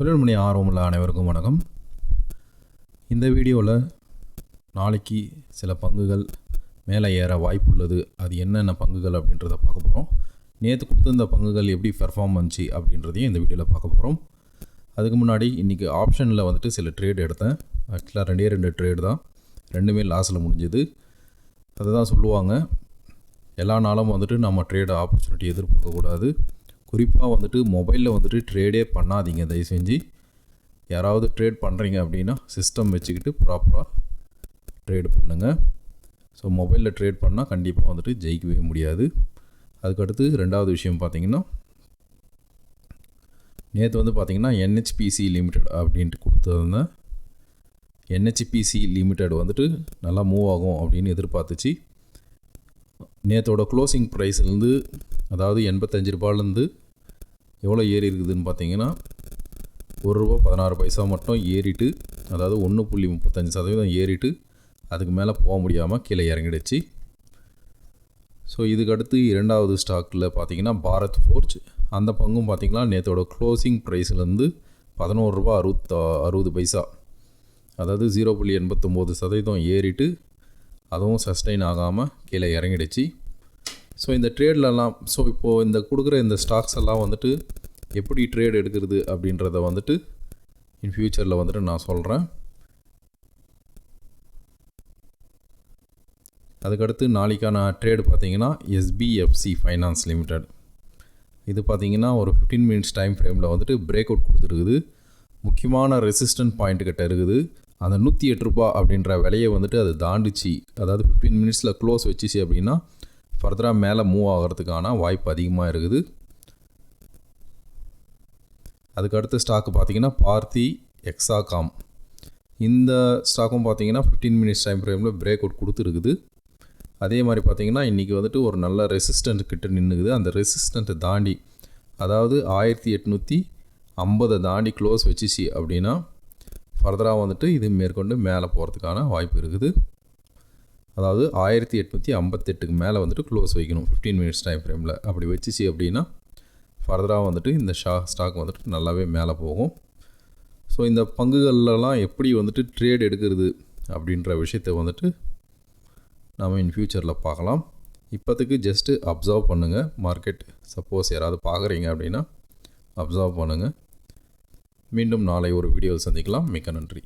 தொழில்முனை ஆர்வமுள்ள அனைவருக்கும் வணக்கம். இந்த வீடியோவில் நாளைக்கு சில பங்குகள் மேலே ஏற வாய்ப்புள்ளது. அது என்னென்ன பங்குகள் அப்படின்றத பார்க்க போகிறோம் நேற்று கொடுத்துருந்த பங்குகள் எப்படி பெர்ஃபார்ம் வந்துச்சு அப்படின்றதையும் இந்த வீடியோவில் பார்க்க போகிறோம் அதுக்கு முன்னாடி இன்றைக்கி ஆப்ஷனில் வந்துட்டு சில ட்ரேட் எடுத்தேன். ஆக்சுவலாக ரெண்டே ரெண்டு ட்ரேடு தான். ரெண்டுமே லாஸில் முடிஞ்சது. அதை தான் சொல்லுவாங்க. எல்லா நாளும் வந்துட்டு நம்ம ட்ரேட் ஆப்பர்ச்சுனிட்டி எதிர்பார்க்கக்கூடாது குறிப்பாக வந்துட்டு மொபைலில் வந்துட்டு ட்ரேடே பண்ணாதீங்க. தயவு செஞ்சு யாராவது ட்ரேட் பண்ணுறீங்க அப்படின்னா சிஸ்டம் வச்சுக்கிட்டு ப்ராப்பராக ட்ரேட் பண்ணுங்கள் ஸோ மொபைலில் ட்ரேட் பண்ணால் கண்டிப்பாக வந்துட்டு ஜெயிக்கவே முடியாது. அதுக்கடுத்து ரெண்டாவது விஷயம் பார்த்தீங்கன்னா நேற்று வந்து பார்த்திங்கன்னா என்ஹெச்பிசி லிமிடெட் அப்படின்ட்டு கொடுத்துருந்தேன். என்ஹெச்பிசி லிமிடெட் வந்துட்டு நல்லா மூவ் ஆகும் அப்படின்னு எதிர்பார்த்துச்சு. நேற்றோட க்ளோசிங் ப்ரைஸ்லேருந்து அதாவது எண்பத்தஞ்சு ரூபாயிலேருந்து எவ்வளோ ஏறி இருக்குதுன்னு பார்த்தீங்கன்னா ஒரு ரூபா பதினாறு பைசா மட்டும் ஏறிட்டு அதாவது ஒன்று புள்ளி முப்பத்தஞ்சு சதவீதம் ஏறிட்டு அதுக்கு மேலே போக முடியாமல் கீழே இறங்கிடுச்சு. ஸோ இதுக்கு அடுத்து இரண்டாவது ஸ்டாக்கில் பார்த்தீங்கன்னா பாரத் ஃபோர்ஜ். அந்த பங்கும் பார்த்திங்கன்னா நேற்றோட க்ளோசிங் ப்ரைஸ்லேருந்து பதினோரு ரூபா அறுபது பைசா. அதாவது ஜீரோ புள்ளி எண்பத்தொம்போது சதவீதம் ஏறிட்டு அதுவும் சஸ்டெயின் ஆகாமல் கீழே இறங்கிடுச்சு. ஸோ இந்த ட்ரேட்லலாம் ஸோ இப்போது இந்த கொடுக்குற இந்த ஸ்டாக்ஸ் எல்லாம் வந்துட்டு எப்படி ட்ரேட் எடுக்கிறது அப்படின்றத வந்துட்டு இன் ஃப்யூச்சரில் வந்துட்டு நான் சொல்கிறேன் அதுக்கடுத்து நாளைக்கான ட்ரேடு பார்த்தீங்கன்னா எஸ்பிஎஃப்சி ஃபைனான்ஸ் லிமிடெட் இது பார்த்தீங்கன்னா ஒரு ஃபிஃப்டீன் மினிட்ஸ் டைம் ஃப்ரேமில் வந்துட்டு பிரேக் அவுட் கொடுத்துருக்குது. முக்கியமான ரெசிஸ்டன்ட் பாயிண்ட் கிட்ட இருக்குது. அந்த நூற்றி எட்டு ரூபா அப்படின்ற விலையை வந்துட்டு அது தாண்டிச்சு. அதாவது ஃபிஃப்டீன் மினிட்ஸில் க்ளோஸ் வச்சுச்சு அப்படின்னா ஃபர்தராக மேலே மூவ் ஆகிறதுக்கான வாய்ப்பு அதிகமாக இருக்குது. அதுக்கு அடுத்த ஸ்டாக்கு பார்த்தீங்கன்னா பார்த்தி எக்ஸாகாம் இந்த ஸ்டாக்கும் பார்த்தீங்கன்னா ஃபிஃப்டீன் மினிட்ஸ் டைம் ஃப்ரேமில் பிரேக் அவுட் கொடுத்துருக்குது. அதே மாதிரி பார்த்தீங்கன்னா இன்றைக்கி வந்துட்டு ஒரு நல்ல ரெசிஸ்டண்ட் கிட்ட நின்றுக்குது அந்த ரெசிஸ்டண்ட்டை தாண்டி அதாவது ஆயிரத்தி எட்நூற்றி ஐம்பதை தாண்டி க்ளோஸ் வச்சுச்சு அப்படின்னா ஃபர்தராக வந்துட்டு இது மேற்கொண்டு மேலே போகிறதுக்கான வாய்ப்பு இருக்குது. அதாவது ஆயிரத்தி எட்நூற்றி ஐம்பத்தெட்டுக்கு மேலே வந்துட்டு க்ளோஸ் வைக்கணும். ஃபிஃப்டீன் மினிட்ஸ் டைம் ஃப்ரேமில் அப்படி வச்சிச்சு அப்படின்னா ஃபர்தராக வந்துட்டு இந்த ஷா ஸ்டாக் வந்துட்டு நல்லாவே மேலே போகும். ஸோ இந்த பங்குகள்லாம் எப்படி வந்துட்டு ட்ரேட் எடுக்கிறது அப்படின்ற விஷயத்தை வந்துட்டு நாம் இன் ஃப்யூச்சரில் பார்க்கலாம். இப்போதைக்கு ஜஸ்ட்டு அப்சர்வ் பண்ணுங்கள் மார்க்கெட் சப்போஸ் யாராவது பார்க்குறீங்க அப்படின்னா அப்சர்வ் பண்ணுங்கள் மீண்டும் நாளை ஒரு வீடியோவில் சந்திக்கலாம். மிக்க நன்றி.